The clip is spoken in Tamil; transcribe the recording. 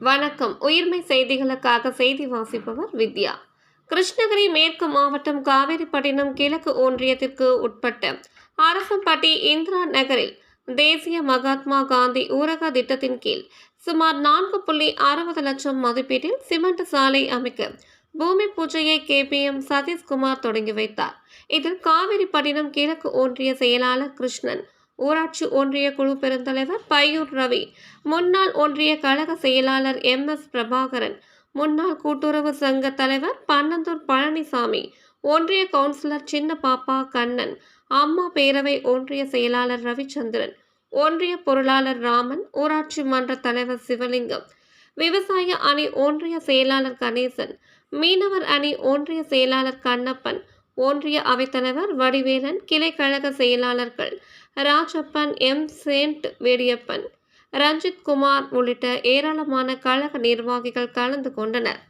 வணக்கம். உயிர்மை செய்திகளுக்காக செய்தி வாசிப்பவர் வித்யா. கிருஷ்ணகிரி மேற்கு மாவட்டம் காவேரிப்பட்டினம் கிழக்கு ஒன்றியத்திற்கு உட்பட்ட அரசம்பட்டி இந்திரா நகரில் தேசிய மகாத்மா காந்தி ஊரக திட்டத்தின் கீழ் சுமார் நான்கு புள்ளி அறுபது லட்சம் மதிப்பீட்டில் சிமெண்ட் சாலை அமைக்க பூமி பூஜையை கே. பி. எம். சதீஷ்குமார் தொடங்கி வைத்தார். இதில் காவிரிப்பட்டினம் கிழக்கு ஒன்றிய செயலாளர் கிருஷ்ணன் ஊராட்சி ஒன்றிய குழு பெருந்தலைவர் பையூர் ரவி முன்னாள் ஒன்றிய கழக செயலாளர் எம். எஸ். பிரபாகரன் முன்னாள் கூட்டுறவு சங்க தலைவர் பன்னந்தூர் பழனிசாமி ஒன்றிய கவுன்சிலர் சின்ன பாப்பா கண்ணன் அம்மா பேரவை ஒன்றிய செயலாளர் ரவிச்சந்திரன் ஒன்றிய பொருளாளர் ராமன் ஊராட்சி மன்ற தலைவர் சிவலிங்கம் விவசாய அணி ஒன்றிய செயலாளர் கணேசன் மீனவர் அணி ஒன்றிய செயலாளர் கண்ணப்பன் ஒன்றிய அவைத்தலைவர் வடிவேலன் கிளை கழக செயலாளர்கள் ராஜப்பன் எம். சேண்ட் வேடியப்பன் ரஞ்சித் குமார் உள்ளிட்ட ஏராளமான கழக நிர்வாகிகள் கலந்து கொண்டனர்.